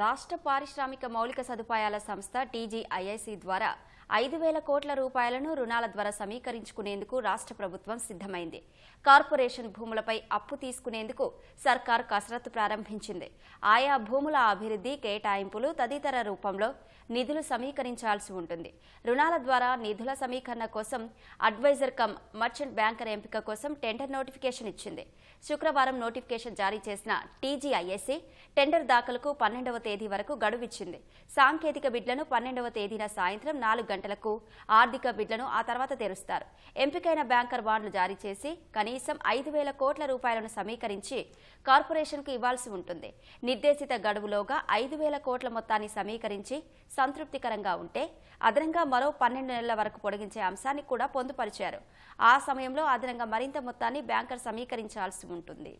రాష్ట్ర పారిశ్రామిక మౌలిక సదుపాయాల సంస్థ టీజీఐఐసి ద్వారా ఐదు వేల కోట్ల రూపాయలను రుణాల ద్వారా సమీకరించుకునేందుకు రాష్ట్ర ప్రభుత్వం సిద్ధమైంది. కార్పొరేషన్ భూములపై అప్పు తీసుకునేందుకు సర్కార్ కసరత్తు ప్రారంభించింది. ఆయా భూముల అభివృద్ధి కేటాయింపులు తదితర రూపంలో నిధులు సమీకరించాల్సి ఉంటుంది. రుణాల ద్వారా నిధుల సమీకరణ కోసం అడ్వైజర్ కమ్ మర్చెంట్ బ్యాంకర్ ఎంపిక కోసం టెండర్ నోటిఫికేషన్ ఇచ్చింది. శుక్రవారం నోటిఫికేషన్ జారీ చేసిన టీజీఐఎస్సీ టెండర్ దాఖలకు పన్నెండవ తేదీ వరకు గడువిచ్చింది. సాంకేతిక బిడ్లను పన్నెండవ తేదీన సాయంత్రం నాలుగు గంటలకు ఆర్థిక బిడ్లను ఆ తర్వాత తెరుస్తారు. ఎంపికైన బ్యాంకర్ బాండ్లు జారీ చేసి కనీసం ఐదు వేల కోట్ల రూపాయలను సమీకరించి కార్పొరేషన్కు ఇవ్వాల్సి ఉంటుంది. నిర్దేశిత గడువులోగా ఐదు వేల కోట్ల మొత్తాన్ని సమీకరించి సంతృప్తికరంగా ఉంటే అదనంగా మరో పన్నెండు నెలల వరకు పొడిగించే అంశాన్ని కూడా పొందుపరిచారు. ఆ సమయంలో అదనంగా మరింత మొత్తాన్ని బ్యాంకర్ సమీకరించాల్సి ఉంటుంది.